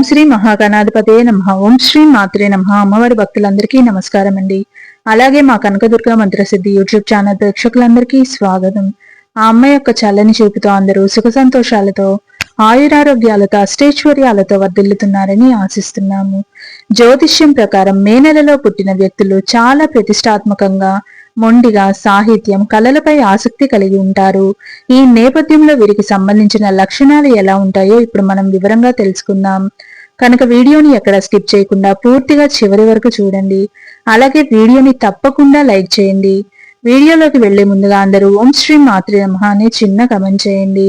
ఓం శ్రీ మహాగణాధిపతే నమ. ఓం శ్రీ మాత్రే నమ. అమ్మవారి భక్తులందరికీ నమస్కారం అండి. అలాగే మా కనకదుర్గ మంత్రసిద్ధి యూట్యూబ్ ఛానల్ ప్రేక్షకులందరికీ స్వాగతం. ఆ అమ్మ యొక్క చల్లని చూపుతో అందరూ సుఖ సంతోషాలతో ఆయురారోగ్యాలతో అష్టైశ్వర్యాలతో వర్ధిల్లుతున్నారని ఆశిస్తున్నాము. జ్యోతిష్యం ప్రకారం మే నెలలో పుట్టిన వ్యక్తులు చాలా ప్రతిష్టాత్మకంగా మొండిగా సాహిత్యం కళలపై ఆసక్తి కలిగి ఉంటారు. ఈ నేపథ్యంలో వీరికి సంబంధించిన లక్షణాలు ఎలా ఉంటాయో ఇప్పుడు మనం వివరంగా తెలుసుకుందాం. కనుక వీడియోని ఎక్కడ స్కిప్ చేయకుండా పూర్తిగా చివరి వరకు చూడండి. అలాగే వీడియోని తప్పకుండా లైక్ చేయండి. వీడియోలోకి వెళ్ళే ముందుగా అందరూ ఓం శ్రీ మాతృ నమ అనే చిన్న కమెంట్ చేయండి.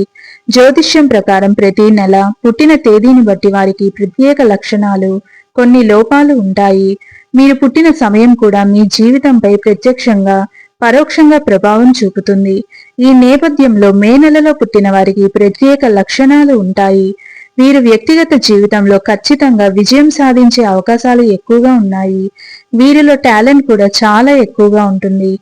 జ్యోతిష్యం ప్రకారం ప్రతి నెల పుట్టిన తేదీని బట్టి వారికి ప్రత్యేక లక్షణాలు కొన్ని లోపాలు ఉంటాయి. మీరు పుట్టిన సమయం కూడా మీ జీవితంపై ప్రత్యక్షంగా పరోక్షంగా ప్రభావం చూపుతుంది. ఈ నేపథ్యంలో మే నెలలో పుట్టిన వారికి ప్రత్యేక లక్షణాలు ఉంటాయి. వీరు వ్యక్తిగత జీవితంలో ఖచ్చితంగా విజయం సాధించే అవకాశాలు ఎక్కువగా ఉన్నాయి. వీరిలో టాలెంట్ కూడా చాలా ఎక్కువగా ఉంటుంది.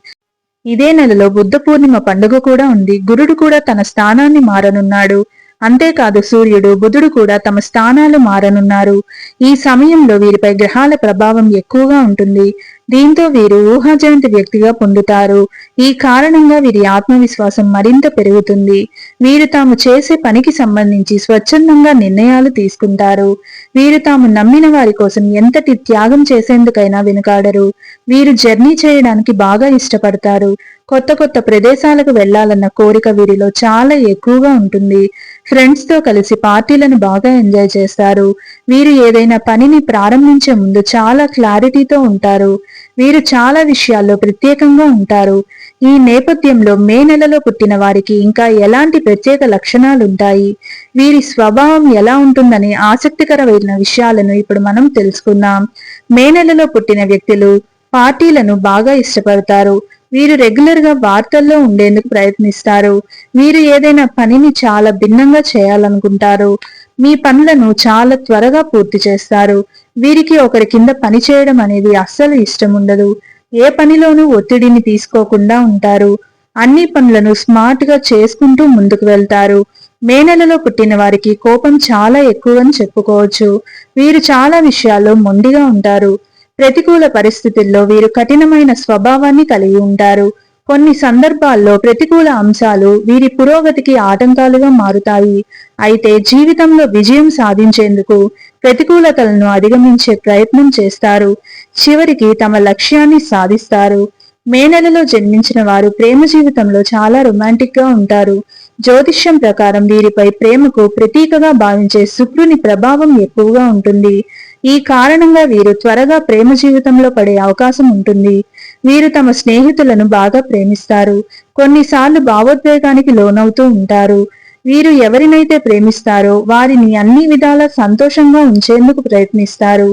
ఇదే నెలలో బుద్ధ పూర్ణిమ పండుగ కూడా ఉంది. గురుడు కూడా తన స్థానాన్ని మారనున్నాడు. అంతేకాదు సూర్యుడు బుధుడు కూడా తమ స్థానాలు మారనున్నారు. ఈ సమయంలో వీరిపై గ్రహాల ప్రభావం ఎక్కువగా ఉంటుంది. దీంతో వీరు ఊహాజయంతి వ్యక్తిగా పొందుతారు. ఈ కారణంగా వీరి ఆత్మవిశ్వాసం మరింత పెరుగుతుంది. వీరు తాము చేసే పనికి సంబంధించి స్వచ్ఛందంగా నిర్ణయాలు తీసుకుంటారు. వీరు తాము నమ్మిన వారి కోసం ఎంతటి త్యాగం చేసేందుకైనా వెనుకాడరు. వీరు జర్నీ చేయడానికి బాగా ఇష్టపడతారు. కొత్త కొత్త ప్రదేశాలకు వెళ్ళాలన్న కోరిక వీరిలో చాలా ఎక్కువగా ఉంటుంది. ఫ్రెండ్స్తో కలిసి పార్టీలను బాగా ఎంజాయ్ చేస్తారు. వీరు ఏదైనా పనిని ప్రారంభించే ముందు చాలా క్లారిటీతో ఉంటారు. వీరు చాలా విషయాల్లో ప్రత్యేకంగా ఉంటారు. ఈ నేపథ్యంలో మే నెలలో పుట్టిన వారికి ఇంకా ఎలాంటి ప్రత్యేక లక్షణాలు ఉంటాయి వీరి స్వభావం ఎలా ఉంటుందని ఆసక్తికరమైన విషయాలను ఇప్పుడు మనం తెలుసుకుందాం. మే నెలలో పుట్టిన వ్యక్తులు పార్టీలను బాగా ఇష్టపడతారు. వీరు రెగ్యులర్గా వార్తల్లో ఉండేందుకు ప్రయత్నిస్తారు. వీరు ఏదైనా పనిని చాలా భిన్నంగా చేయాలనుకుంటారు. మీ పనులను చాలా త్వరగా పూర్తి చేస్తారు. వీరికి ఒకరి కింద పని చేయడం అనేది అస్సలు ఇష్టం ఉండదు ఏ పనిలోనూ ఒత్తిడిని తీసుకోకుండా ఉంటారు. అన్ని పనులను స్మార్ట్గా చేసుకుంటూ ముందుకు వెళ్తారు. మే నెలలో పుట్టిన వారికి కోపం చాలా ఎక్కువని చెప్పుకోవచ్చు. వీరు చాలా విషయాల్లో మొండిగా ఉంటారు. ప్రతికూల పరిస్థితుల్లో వీరు కఠినమైన స్వభావాన్ని కలిగి ఉంటారు. కొన్ని సందర్భాల్లో ప్రతికూల అంశాలు వీరి పురోగతికి ఆటంకాలుగా మారుతాయి. అయితే జీవితంలో విజయం సాధించేందుకు ప్రతికూలతలను అధిగమించే ప్రయత్నం చేస్తారు. చివరికి తమ లక్ష్యాన్ని సాధిస్తారు. మే నెలలో జన్మించిన వారు ప్రేమ జీవితంలో చాలా రొమాంటిక్గా ఉంటారు. జ్యోతిష్యం ప్రకారం వీరిపై ప్రేమకు ప్రతీకగా భావించే శుక్రుని ప్రభావం ఎక్కువగా ఉంటుంది. ఈ కారణంగా వీరు త్వరగా ప్రేమ జీవితంలో పడే అవకాశం ఉంటుంది. వీరు తమ స్నేహితులను బాగా ప్రేమిస్తారు. కొన్నిసార్లు భావోద్వేగానికి లోనవుతూ ఉంటారు. వీరు ఎవరినైతే ప్రేమిస్తారో వారిని అన్ని విధాల సంతోషంగా ఉంచేందుకు ప్రయత్నిస్తారు.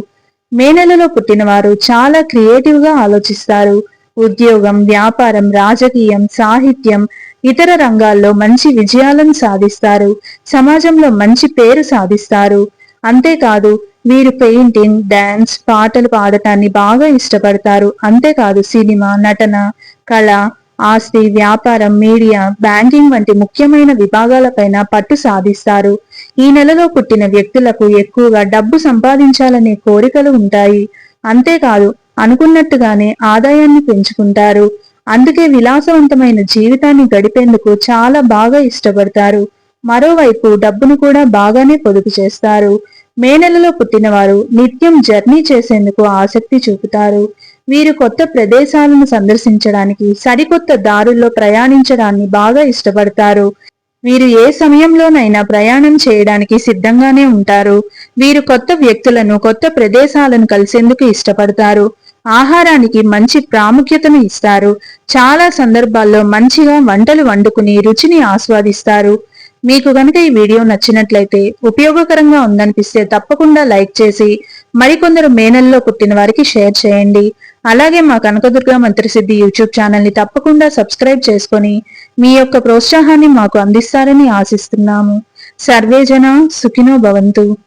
మే నెలలో పుట్టినవారు చాలా క్రియేటివ్గా ఆలోచిస్తారు. ఉద్యోగం వ్యాపారం రాజకీయం సాహిత్యం ఇతర రంగాల్లో మంచి విజయాలను సాధిస్తారు. సమాజంలో మంచి పేరు సాధిస్తారు. అంతేకాదు వీరు పెయింటింగ్ డాన్స్ పాటలు పాడటాన్ని బాగా ఇష్టపడతారు. అంతేకాదు సినిమా నటన కళ ఆస్తి వ్యాపారం మీడియా బ్యాంకింగ్ వంటి ముఖ్యమైన విభాగాలపైన పట్టు సాధిస్తారు. ఈ నెలలో పుట్టిన వ్యక్తులకు ఎక్కువగా డబ్బు సంపాదించాలనే కోరికలు ఉంటాయి. అంతేకాదు అనుకున్నట్టుగానే ఆదాయాన్ని పెంచుకుంటారు. అందుకే విలాసవంతమైన జీవితాన్ని గడిపేందుకు చాలా బాగా ఇష్టపడతారు. మరోవైపు డబ్బును కూడా బాగానే పొదుపు చేస్తారు. మే నెలలో పుట్టినవారు నిత్యం జర్నీ చేసేందుకు ఆసక్తి చూపుతారు. వీరు కొత్త ప్రదేశాలను సందర్శించడానికి సరికొత్త దారుల్లో ప్రయాణించడాన్ని బాగా ఇష్టపడతారు. వీరు ఏ సమయంలోనైనా ప్రయాణం చేయడానికి సిద్ధంగానే ఉంటారు. వీరు కొత్త వ్యక్తులను కొత్త ప్రదేశాలను కలిసేందుకు ఇష్టపడతారు. ఆహారానికి మంచి ప్రాముఖ్యతను ఇస్తారు. చాలా సందర్భాల్లో మంచిగా వంటలు వండుకుని రుచిని ఆస్వాదిస్తారు. మీకు కనుక ఈ వీడియో నచ్చినట్లయితే ఉపయోగకరంగా ఉందనిపిస్తే తప్పకుండా లైక్ చేసి మరికొందరు మేనల్లో పుట్టిన వారికి షేర్ చేయండి. అలాగే మా కనకదుర్గ మంత్రిసిద్ధి యూట్యూబ్ ఛానల్ని తప్పకుండా సబ్స్క్రైబ్ చేసుకుని మీ యొక్క ప్రోత్సాహాన్ని మాకు అందిస్తారని ఆశిస్తున్నాము. సర్వేజన సుఖినో భవంతు.